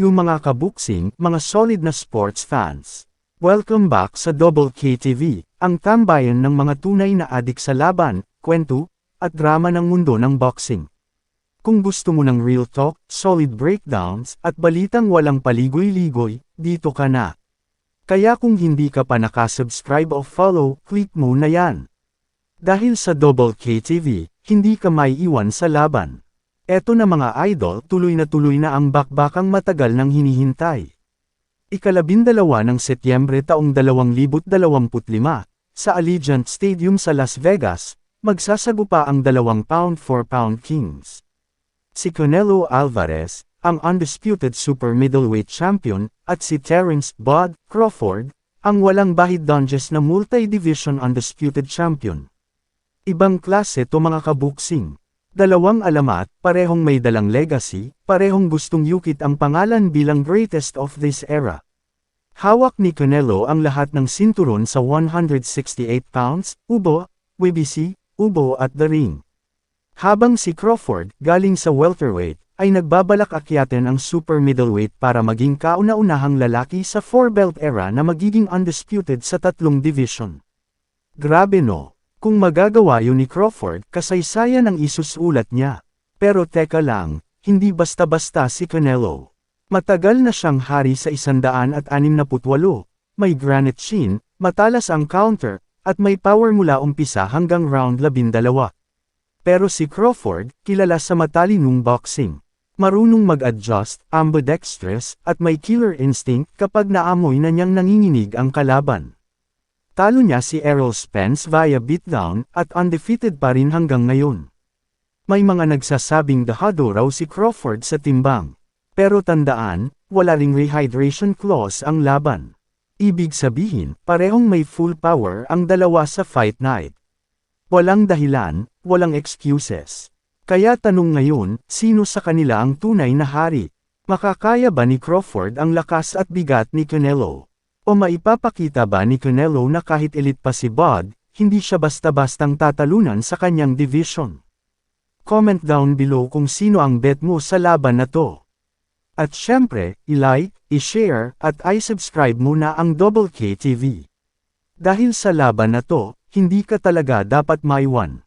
yung mga kabuksing, mga solid na sports fans. Welcome back sa Double KTV, ang tambayan ng mga tunay na adik sa laban, kwento, at drama ng mundo ng boxing. Kung gusto mo ng real talk, solid breakdowns, at balitang walang paligoy-ligoy, dito ka na. Kaya kung hindi ka pa nakasubscribe o follow, click mo na yan. Dahil sa Double KTV, hindi ka may iwan sa laban. Eto na mga idol, tuloy na tuloy na ang bakbakang matagal nang hinihintay. Ikalabindalawa ng Setyembre taong 2025, sa Allegiant Stadium sa Las Vegas, magsasagupa ang dalawang pound-for-pound kings. Si Canelo Alvarez, ang undisputed super middleweight champion, at si Terence Bud Crawford, ang walang bahid donjes na multi-division undisputed champion. Ibang klase to mga kabuksing. Dalawang alamat, parehong may dalang legacy, parehong gustong yukit ang pangalan bilang greatest of this era. Hawak ni Canelo ang lahat ng sinturon sa 168 pounds, ubo, WBC, ubo at the ring. Habang si Crawford, galing sa welterweight, ay nagbabalak akyatin ang super middleweight para maging kauna-unahang lalaki sa four-belt era na magiging undisputed sa tatlong division. Grabe no! Kung magagawa yun ni Crawford, kasaysayan ang isusulat niya. Pero teka lang, hindi basta-basta si Canelo. Matagal na siyang hari sa 168, may granite chin, matalas ang counter, at may power mula umpisa hanggang round 12. Pero si Crawford, kilala sa matalinong boxing. Marunong mag-adjust, ambidextrous, at may killer instinct kapag naamoy na niyang nanginginig ang kalaban. Talo niya si Errol Spence via beatdown at undefeated pa rin hanggang ngayon. May mga nagsasabing dahado raw si Crawford sa timbang. Pero tandaan, wala ring rehydration clause ang laban. Ibig sabihin, parehong may full power ang dalawa sa fight night. Walang dahilan, walang excuses. Kaya tanong ngayon, sino sa kanila ang tunay na hari? Makakaya ba ni Crawford ang lakas at bigat ni Canelo? O maipapakita ba ni Canelo na kahit elite pa si Bud, hindi siya basta-bastang tatalunan sa kanyang division? Comment down below kung sino ang bet mo sa laban na to. At syempre, i-like, i-share, at i-subscribe muna ang Double K TV. Dahil sa laban na to, hindi ka talaga dapat maiwan.